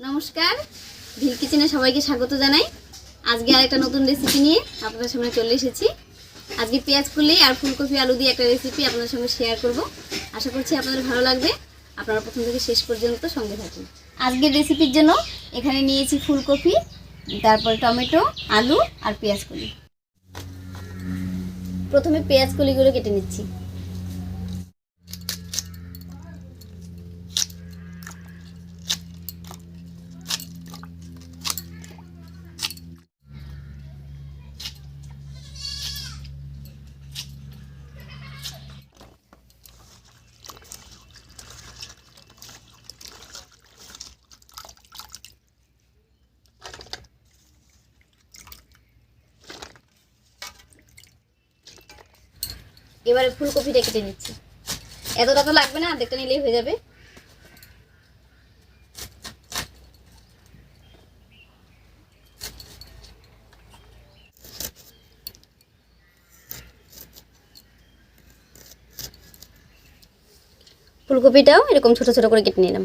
নমস্কার। ভিল কিচেনে সবাইকে স্বাগত জানাই। আজকে আর একটা নতুন রেসিপি নিয়ে আপনাদের সামনে চলে এসেছি। আজকে পেঁয়াজ ফুলি আর ফুলকপি আলু দিয়ে একটা রেসিপি আপনাদের সঙ্গে শেয়ার করব। আশা করছি আপনাদের ভালো লাগবে। আপনারা প্রথম থেকে শেষ পর্যন্ত সঙ্গে থাকুন। আজকের রেসিপির জন্য এখানে নিয়েছি ফুলকপি, তারপর টমেটো, আলু আর পেঁয়াজ কলি। প্রথমে পেঁয়াজ কলিগুলো কেটে নিচ্ছি। এবারে ফুলকপিটা কেটে নিচ্ছি। এতটা তো লাগবে না অর্ধেকটা নিলেই হয়ে যাবে। ফুলকপিটাও এরকম ছোট ছোট করে কেটে নিলাম।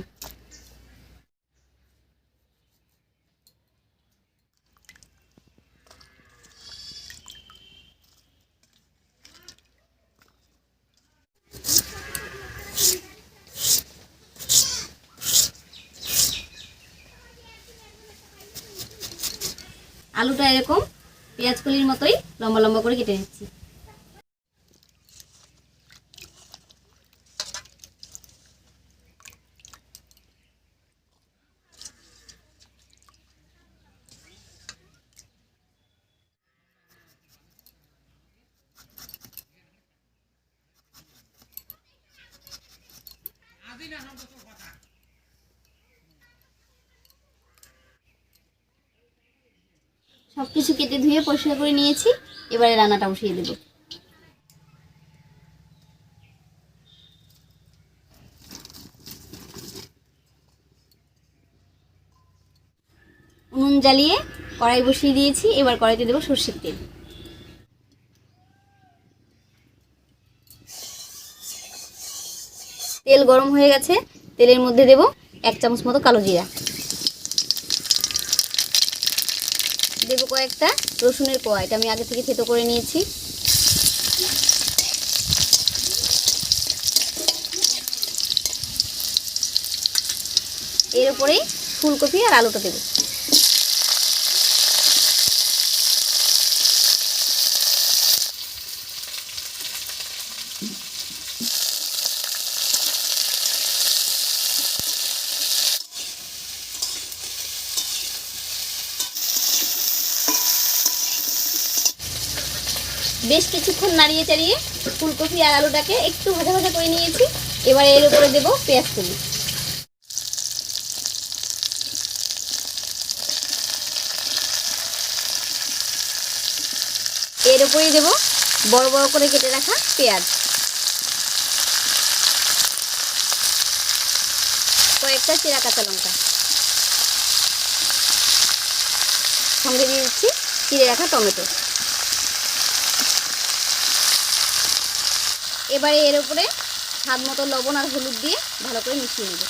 আলুটা এরকম পেঁয়াজ কলির মতোই লম্বা লম্বা করে কেটে নিচ্ছি। সব কিছু কেটে ধুয়ে পরিষ্কার করে নিয়েছি। এবারে রান্নাটা বসিয়ে দেবো। উনুন জ্বালিয়ে কড়াই বসিয়ে দিয়েছি। এবার কড়াইতে দেবো সর্ষের তেল। তেল গরম হয়ে গেছে। তেলের মধ্যে দেব এক চামচ মতো কালো জিরা দেবো কয়েকটা রসুনের কোয়া, এটা আমি আগে থেকে থেতো করে নিয়েছি। এর উপরেই ফুলকপি আর আলুটা দেবো। বেশ কিছুক্ষণ নাড়িয়ে চাড়িয়ে ফুলকপি আর আলুটাকে একটু ভাজা ভাজা করে নিয়েছি। এবার এর উপরে দেবো পেঁয়াজ কুলি এর উপরেই দেবো বড় বড় করে কেটে রাখা পেঁয়াজ। কয়েকটা চিরা কাঁচা লঙ্কা। সঙ্গে দিয়ে দিচ্ছি চিড়ে রাখা টমেটো। এবারে এর উপরে স্বাদ মতো লবণ আর হলুদ দিয়ে ভালো করে মিশিয়ে নেব।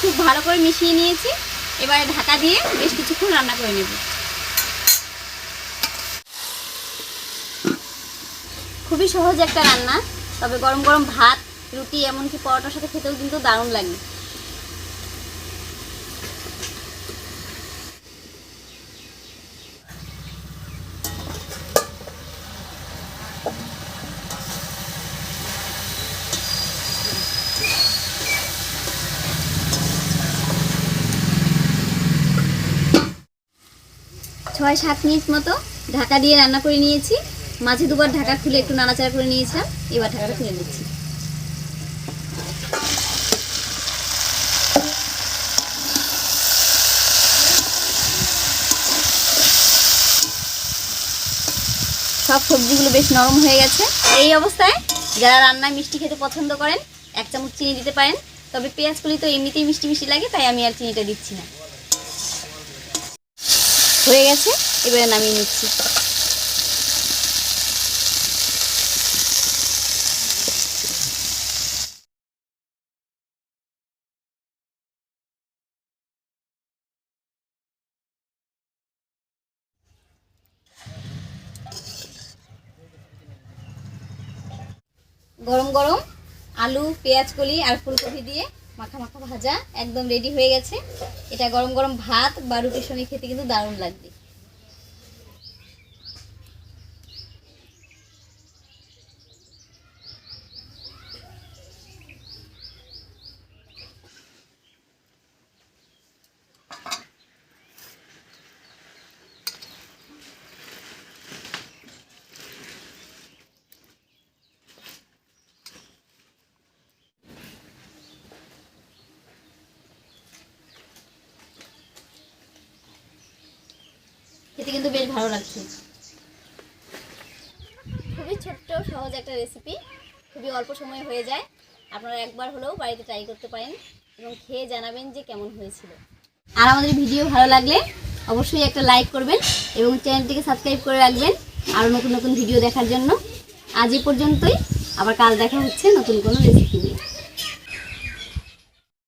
খুব ভালো করে মিশিয়ে নিয়েছি। এবারে ঢাকা দিয়ে বেশ কিছুক্ষণ রান্না করে নেব। খুবই সহজ একটা রান্না। তবে গরম গরম ভাত রুটি এমনকি পরোটার সাথে খেতেও কিন্তু দারুণ লাগে। ছয় সাত মিনিট মতো ঢাকা দিয়ে রান্না করে নিয়েছি। মাঝে দুবার ঢাকা খুলে একটু নাড়াচাড়া করে নিয়েছিলাম, এবার ঢাকাটা খুলে নিচ্ছি। সব সবজিগুলো বেশ নরম হয়ে গেছে। এই অবস্থায় যারা রান্নায় মিষ্টি খেতে পছন্দ করেন, এক চামচ চিনি দিতে পারেন। তবে পেঁয়াজ কলি তো এমনিতেই মিষ্টি মিষ্টি লাগে, তাই আমি আর চিনিটা দিচ্ছি না। হয়ে গেছে, এবারে নামিয়ে নিচ্ছি। গরম গরম, আলু, পেঁয়াজ, কলি আর ফুলকপি দিয়ে মাখা মাখা ভাজা একদম রেডি হয়ে গেছে। এটা গরম গরম ভাত বা রুটির সঙ্গে খেতে কিন্তু দারুণ লাগবে। খেতে কিন্তু বেশ ভালো লাগছে। খুবই ছোট্ট, সহজ একটা রেসিপি খুবই অল্প সময়ে হয়ে যায়। আপনারা একবার হলেও বাড়িতে ট্রাই করতে পারেন এবং খেয়ে জানাবেন যে কেমন হয়েছিল। আর আমাদের ভিডিও ভালো লাগলে অবশ্যই একটা লাইক করবেন এবং চ্যানেলটিকে সাবস্ক্রাইব করে রাখবেন আরও নতুন নতুন ভিডিও দেখার জন্য। আজ এই পর্যন্তই। আবার কাল দেখা হচ্ছে নতুন কোনো রেসিপি নিয়ে।